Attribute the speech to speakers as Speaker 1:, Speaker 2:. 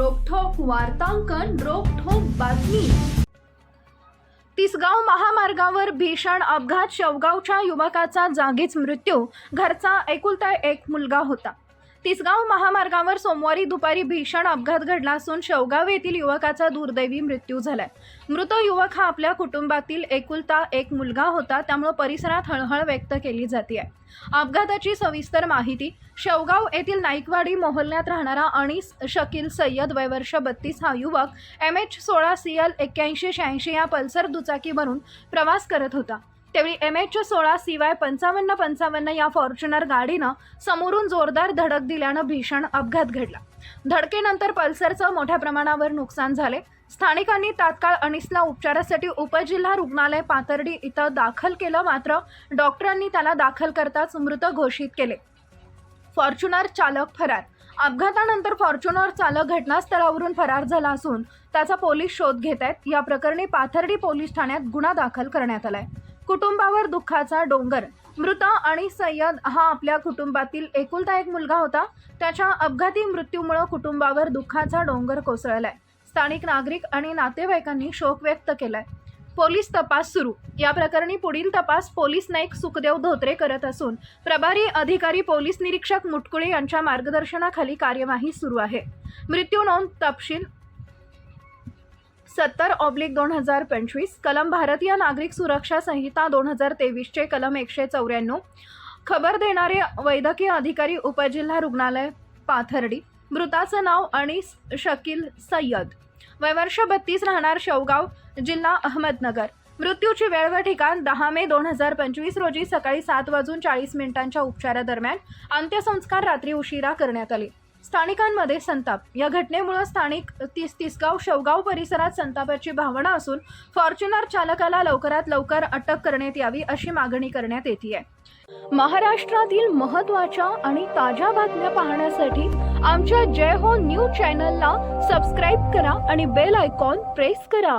Speaker 1: वार्तांकन रोखोक बातमी. तिसगाव महामार्गावर भीषण अपघात शेवगावच्या युवकाचा जागीच मृत्यू. घरचा एकुलता एक मुलगा होता. तिसगाव महामार्गावर सोमवारी दुपारी भीषण अपघात घडला असून शेवगाव येथील युवकाचा दुर्दैवी मृत्यू झालाय. मृत युवक हा आपल्या कुटुंबातील एकुलता एक मुलगा होता त्यामुळे परिसरात हळहळ व्यक्त केली जाते अपघाताची सविस्तर माहिती शेवगाव येथील नाईकवाडी मोहल्ल्यात राहणारा अनिस शकील सय्यद वयवर्ष बत्तीस हा युवक एम एच सोळा सी एल एक्क्याऐंशी शहाऐंशी या पल्सर दुचाकीवरून प्रवास करत होता. त्यावेळी एम एच सोळा सीवाय पंचावन्न पंचावन्न या फॉर्च्युनर गाडीनं समोरून जोरदार धडक दिल्यानं भीषण अपघात घडला. धडकेनंतर पल्सरचं मोठ्या प्रमाणावर नुकसान झाले. स्थानिकांनी तात्काळ अनिसला उपचारासाठी उपजिल्हा रुग्णालय पाथर्डी इथं दाखल केलं मात्र डॉक्टरांनी त्याला दाखल करताच मृत घोषित केले. फॉर्च्युनर चालक फरार. अपघातानंतर फॉर्च्युनर चालक घटनास्थळावरून फरार झाला असून त्याचा पोलीस शोध घेत आहेत या प्रकरणी पाथर्डी पोलीस ठाण्यात गुन्हा दाखल करण्यात आलाय. कुटुंबावर दुःखाचा डोंगर. मृत आणि सय्यद हा आपल्या कुटुंबातील एकुलता एक मुलगा होता. त्याच्या अपघाती मृत्यूमुळे कुटुंबावर दुःखाचा डोंगर कोसळलाय. स्थानिक नागरिक आणि नातेवाईकांनी शोक व्यक्त केलाय. पोलीस तपास सुरू. या प्रकरणी पुढील तपास पोलीस नाईक सुखदेव धोत्रे करत असून प्रभारी अधिकारी पोलीस निरीक्षक मुटकुळे यांच्या मार्गदर्शनाखाली कार्यवाही सुरू आहे. मृत्यू नोंद तपशील सत्तर ऑब्लिक दोन हजार पंचवीस कलम भारतीय नागरिक सुरक्षा संहिता दोन हजार तेवीसचे कलम एकशे चौऱ्याण्णव खबर देणारे वैद्यकीय अधिकारी उपजिल्हा रुग्णालय पाथर्डी. मृताचं नाव अनिस शकील सय्यद. वयवर्ष बत्तीस राहणार शेवगाव जिल्हा अहमदनगर. मृत्यूची वेळ व ठिकाण दहा मे दोन हजार पंचवीस रोजी सकाळी सात वाजून चाळीस मिनिटांच्या उपचारादरम्यान अंत्यसंस्कार रात्री उशिरा करण्यात आले. स्थानिकांमध्ये संताप. या घटनेमुळे स्थानिक तीस तिसगाव शेवगाव परिसरात संतापाची भावना असून फॉर्च्युनर चालकाला लवकरात लवकर अटक करण्यात यावी अशी मागणी करण्यात येते आहे महाराष्ट्रातील महत्त्वाच्या आणि ताज्या बातम्या पाहण्यासाठी आमच्या जय हो न्यूज चॅनलला सबस्क्राईब करा आणि बेल आयकॉन प्रेस करा.